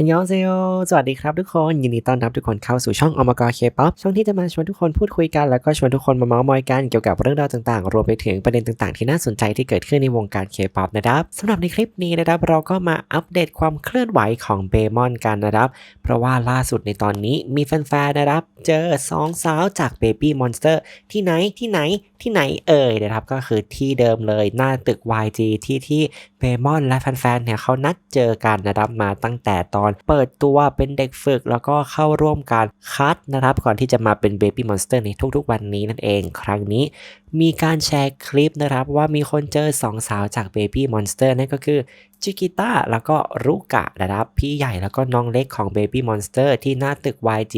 อันยองเซโยสวัสดีครับทุกคน ยินดีต้อนรับทุกคนเข้าสู่ช่องอมกรเคป๊อปช่องที่จะมาชวนทุกคนพูดคุยกัน แล้วก็ชวนทุกคนมาเมาส์มอยกันเกี่ยวกับเรื่องราวต่างๆ รวมไปถึงประเด็นต่างๆ ที่น่าสนใจที่เกิดขึ้นในวงการเคป๊อปนะครับสำหรับในคลิปนี้นะครับเราก็มาอัปเดตความเคลื่อนไหวของเบมอนกันนะครับ เพราะว่าล่าสุดในตอนนี้มีแฟนๆนะครับ เจอสองสาวจาก Baby Monster ที่ไหนที่ไหนที่ไหนเอ่ยนะครับก็คือที่เดิมเลยหน้าตึก YG ที่ที่เบมอนและแฟนๆเนี่ยเขานัดเจอกันนะครับมาตั้งแต่ตอนเปิดตัวเป็นเด็กฝึก แล้วก็เข้าร่วมการคัดนะครับ ก่อนที่จะมาเป็นเบบี้มอนสเตอร์ในทุกๆวันนี้นั่นเอง ครั้งนี้ มีการแชร์คลิปนะครับว่ามีคนเจอสองสาวจาก Baby Monster นั่นก็คือจิกิต้าแล้วก็รุกะนะครับ พี่ใหญ่แล้วก็น้องเล็กของ Baby Monster ที่หน้าตึก YG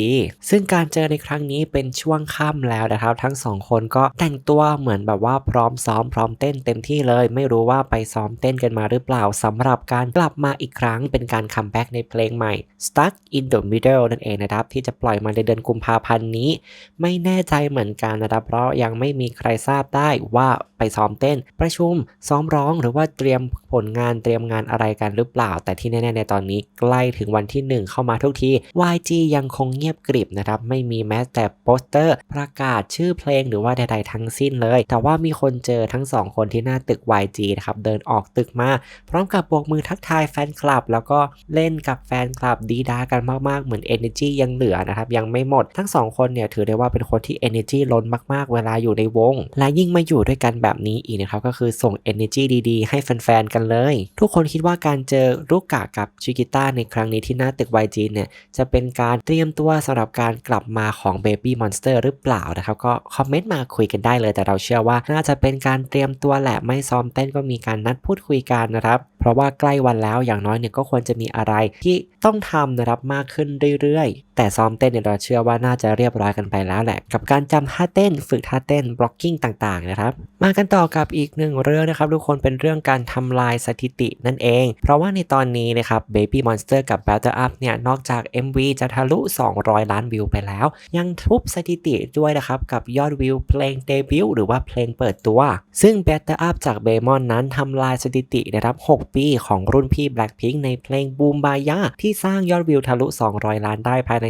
ซึ่งการเจอในครั้งนี้เป็นช่วงค่ำแล้วนะครับ ทั้งสองคนก็แต่งตัวเหมือนแบบว่าพร้อมซ้อมพร้อมเต้นเต็มที่เลย ไม่รู้ว่าไปซ้อมเต้นกันมาหรือเปล่าสำหรับการกลับมาอีกครั้งเป็นการคัมแบ็กในเพลงใหม่ Stuck in the Middle นั่นเองนะครับ ที่จะปล่อยมาในเดือนกุมภาพันธ์นี้ ไม่แน่ใจเหมือนกันนะครับเพราะยังไม่มีใครทราบได้ว่าไปซ้อมเต้น ประชุม ซ้อมร้อง หรือว่าเตรียมผลงานเตรียมงานอะไรกันหรือเปล่า แต่ที่แน่ๆในตอนนี้ใกล้ถึงวันที่ 1 เข้ามาทุกที YG ยังคงเงียบกริบนะครับ ไม่มีแม้แต่โปสเตอร์ ประกาศชื่อเพลงหรือว่าใด ๆ ทั้งสิ้นเลย แต่ว่ามีคนเจอทั้งสองคนที่หน้าตึก YG นะครับ เดินออกตึกมา พร้อมกับโบกมือทักทายแฟนคลับ แล้วก็เล่นกับแฟนคลับดีดากันมากๆ เหมือน Energy ยังเหลือนะครับ ยังไม่หมด ทั้งสองคนเนี่ยถือได้ว่าเป็นคนที่ Energy ล้นมากๆ เวลาอยู่ในวงและยิ่งมาอยู่ด้วยกันแบบนี้อีกนะครับก็คือส่ง Energy ดีๆ ให้แฟนๆกันเลย ทุกคนคิดว่าการเจอรุกกะกับชิกิต้าในครั้งนี้ที่หน้าตึก YG เนี่ยจะเป็นการเตรียมตัวสำหรับการกลับมาของ Baby Monster หรือเปล่านะครับ ก็คอมเมนต์มาคุยกันได้เลย แต่เราเชื่อว่าน่าจะเป็นการเตรียมตัวแหละไม่ซ้อมเต้นก็มีการนัดพูดคุยกันนะครับ เพราะว่าใกล้วันแล้วอย่างน้อยเนี่ยก็ควรจะมีอะไรที่ต้องทำนะครับมากขึ้นเรื่อยๆ แต่ซ้อมเต้นเนี่ยเราเชื่อว่าน่าจะเรียบร้อยกันไปแล้วแหละ กับการจำท่าเต้นฝึกท่าเต้นบล็อกกิ้งต่างๆนะครับมากันต่อกับอีกหนึ่งเรื่องนะครับทุกคนเป็นเรื่องการทำลายสถิตินั่นเอง เพราะว่าในตอนนี้นะครับ Baby Monster กับ Battle Up เนี่ยนอกจาก MV จะทะลุ 200 ล้านวิวไปแล้ว ยังทุบสถิติด้วยนะครับกับยอดวิวเพลงเดบิวต์หรือว่าเพลงเปิดตัว ซึ่ง Battle Up จาก b บ m o n นั้นทำลายสถิตินะครับ6ปีของรุ่นพี่ Blackpink ในเพลง Boom Baya ที่สร้างยอดวิวทะลุ 200 ล้านได้ภายใน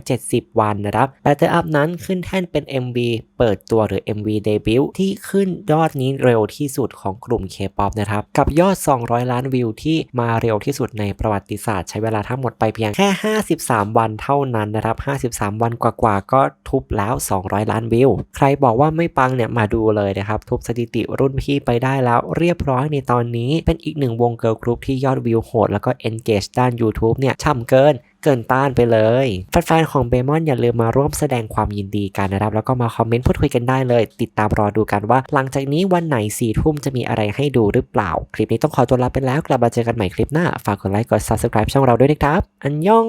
370 วันนะครับ Battle Up นั้นขึ้นแท่นเป็น MV เปิดตัวหรือ MV เดบิวต์ที่ขึ้นยอดนี้เร็วที่สุดของกลุ่ม K-POP นะครับ กับยอด 200 ล้านวิวที่มาเร็วที่สุดในประวัติศาสตร์ใช้เวลาทั้งหมดไปเพียงแค่ 53 วันเท่านั้นนะครับ 53 วันกว่าๆก็ทุบแล้ว 200 ล้านวิว ใครบอกว่าไม่ปังเนี่ยมาดูเลยนะครับ ทุบสถิติรุ่นพี่ไปได้แล้วเรียบร้อยในตอนนี้เป็นอีกหนึ่งวงเกิร์ลกรุ๊ปที่ยอดวิวโหดแล้วก็ engage ด้าน YouTube เนี่ยช่ำเกินเกินต้านไปเลย แฟนๆของเบมอนอย่าลืมมาร่วมแสดงความยินดีกันนะครับ แล้วก็มาคอมเมนต์พูดคุยกันได้เลย ติดตามรอดูกันว่า หลังจากนี้วันไหนสี่ทุ่มจะมีอะไรให้ดูหรือเปล่า คลิปนี้ต้องขอตัวลาไปแล้ว กลับมาเจอกันใหม่คลิปหน้า ฝากกดไลค์กด subscribe ช่องเราด้วยนะครับ อันยอง